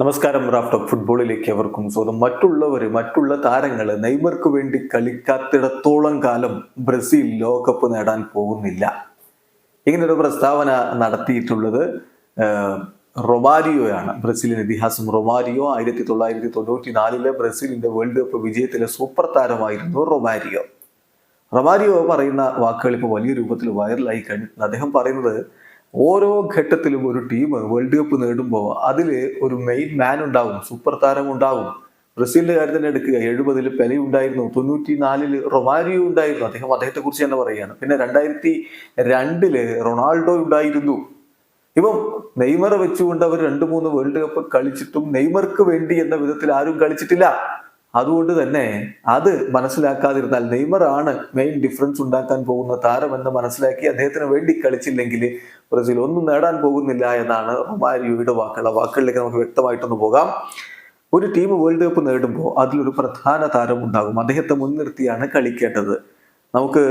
നമസ്കാരം റാഫ്റ്റോക്ക് ഫുട്ബോളിലേക്ക് അവർക്കും സ്വാഗതം. മറ്റുള്ളവർ മറ്റുള്ള താരങ്ങൾ നെയ്മർക്ക് വേണ്ടി കളിക്കാത്തിടത്തോളം കാലം ബ്രസീൽ ലോകകപ്പ് നേടാൻ പോകുന്നില്ല. ഇങ്ങനൊരു പ്രസ്താവന നടത്തിയിട്ടുള്ളത് റൊമാരിയോയാണ്. ബ്രസീലിന്റെ ഇതിഹാസം റൊമാരിയോ ആയിരത്തി തൊള്ളായിരത്തി തൊണ്ണൂറ്റി നാലിലെ ബ്രസീലിന്റെ വേൾഡ് കപ്പ് വിജയത്തിലെ സൂപ്പർ താരമായിരുന്നു റൊമാരിയോ. റൊമാരിയോ പറയുന്ന വാക്കുകൾ ഇപ്പോൾ വലിയ രൂപത്തിൽ വൈറലായി കഴിഞ്ഞിട്ടുണ്ട് അദ്ദേഹം പറയുന്നത് ഓരോ ഘട്ടത്തിലും ഒരു ടീം വേൾഡ് കപ്പ് നേടുമ്പോൾ അതിൽ ഒരു മെയിൻ മാൻ ഉണ്ടാവും സൂപ്പർ താരം ഉണ്ടാവും. ബ്രസീലിന്റെ കാര്യം തന്നെ എടുക്കുക. എഴുപതിൽ പെലി ഉണ്ടായിരുന്നു തൊണ്ണൂറ്റി നാലിൽ റൊമാരിയോ ഉണ്ടായിരുന്നു. അദ്ദേഹം അദ്ദേഹത്തെ കുറിച്ച് തന്നെ പറയുകയാണ്. പിന്നെ രണ്ടായിരത്തി രണ്ടിൽ റൊണാൾഡോ ഉണ്ടായിരുന്നു. ഇപ്പം നെയ്മറെ വെച്ചുകൊണ്ട് അവർ രണ്ട് മൂന്ന് വേൾഡ് കപ്പ് കളിച്ചിട്ടും നെയ്മർക്ക് വേണ്ടി എന്ന വിധത്തിൽ ആരും കളിച്ചിട്ടില്ല. അതുകൊണ്ട് തന്നെ അത് മനസ്സിലാക്കാതിരുന്നാൽ നെയ്മറാണ് മെയിൻ ഡിഫറൻസ് ഉണ്ടാക്കാൻ പോകുന്ന താരമെന്ന് മനസ്സിലാക്കി അദ്ദേഹത്തിന് വേണ്ടി കളിച്ചില്ലെങ്കിൽ ബ്രസീൽ ഒന്നും നേടാൻ പോകുന്നില്ല എന്നാണ് റൊമാരിയോയുടെ വാക്കുകൾ. ആ വാക്കുകളിലേക്ക് നമുക്ക് വ്യക്തമായിട്ടൊന്ന് പോകാം. ഒരു ടീം വേൾഡ് കപ്പ് നേടുമ്പോൾ അതിലൊരു പ്രധാന താരം ഉണ്ടാകും. അദ്ദേഹത്തെ മുൻനിർത്തിയാണ് കളിക്കേണ്ടത്. നമുക്ക്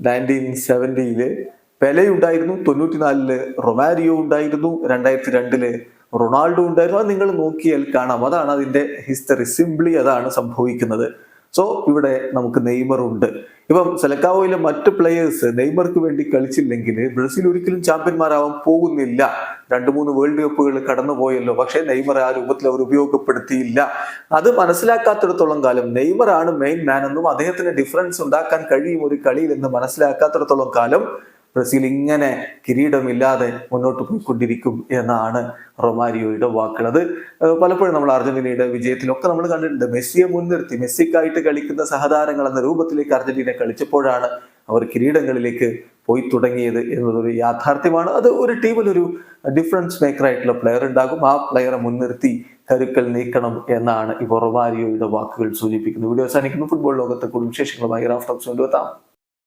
നയന്റീൻ സെവന്റിയിൽ പെലെ ഉണ്ടായിരുന്നു തൊണ്ണൂറ്റിനാലിൽ റൊമാരിയോ ഉണ്ടായിരുന്നു രണ്ടായിരത്തി രണ്ടിൽ റൊണാൾഡോ ഉണ്ടായിരുന്നു. അത് നിങ്ങൾ നോക്കിയാൽ കാണാം. അതാണ് അതിന്റെ ഹിസ്റ്ററി സിംപ്ലി അതാണ് സംഭവിക്കുന്നത്. സോ ഇവിടെ നമുക്ക് നെയ്മർ ഉണ്ട്. ഇപ്പം സെലക്കാവോയിലെ മറ്റ് പ്ലെയേഴ്സ് നെയ്മർക്ക് വേണ്ടി കളിച്ചില്ലെങ്കിൽ ബ്രസീൽ ഒരിക്കലും ചാമ്പ്യന്മാരാവാൻ പോകുന്നില്ല. രണ്ട് മൂന്ന് വേൾഡ് കപ്പുകൾ കടന്നുപോയല്ലോ. പക്ഷേ നെയ്മർ ആ രൂപത്തിൽ അവർ ഉപയോഗപ്പെടുത്തിയില്ല. അത് മനസ്സിലാക്കാത്തിടത്തോളം കാലം നെയ്മർ ആണ് മെയിൻ മാൻ എന്നും അദ്ദേഹത്തിന് ഡിഫറൻസ് ഉണ്ടാക്കാൻ കഴിയും ഒരു കളിയിൽ എന്ന് മനസ്സിലാക്കാത്തിടത്തോളം കാലം ബ്രസീൽ ഇങ്ങനെ കിരീടമില്ലാതെ മുന്നോട്ട് പോയിക്കൊണ്ടിരിക്കും എന്നാണ് റൊമാരിയോയുടെ വാക്കുകൾ അത് പലപ്പോഴും നമ്മൾ അർജന്റീനയുടെ വിജയത്തിലൊക്കെ നമ്മൾ കണ്ടിട്ടുണ്ട്. മെസ്സിയെ മുൻനിർത്തി മെസ്സിക്കായിട്ട് കളിക്കുന്ന സഹതാരങ്ങൾ എന്ന രൂപത്തിലേക്ക് അർജന്റീന കളിച്ചപ്പോഴാണ് അവർ കിരീടങ്ങളിലേക്ക് പോയി തുടങ്ങിയത് എന്നതൊരു യാഥാർത്ഥ്യമാണ്. അത് ഒരു ടീമിലൊരു ഡിഫറൻസ് മേക്കർ ആയിട്ടുള്ള പ്ലെയർ ഉണ്ടാകും. ആ പ്ലെയറെ മുൻനിർത്തി കരുക്കൾ നീക്കണം എന്നാണ് ഇപ്പോൾ റൊമാരിയോയുടെ വാക്കുകൾ സൂചിപ്പിക്കുന്നത്. വീഡിയോ അവസാനിക്കുന്നു. ഫുട്ബോൾ ലോകത്തെ കൂടുതൽ വിശേഷങ്ങളുമായി റാഫ്റ്റോക്സ് കൊണ്ടുവെത്താം.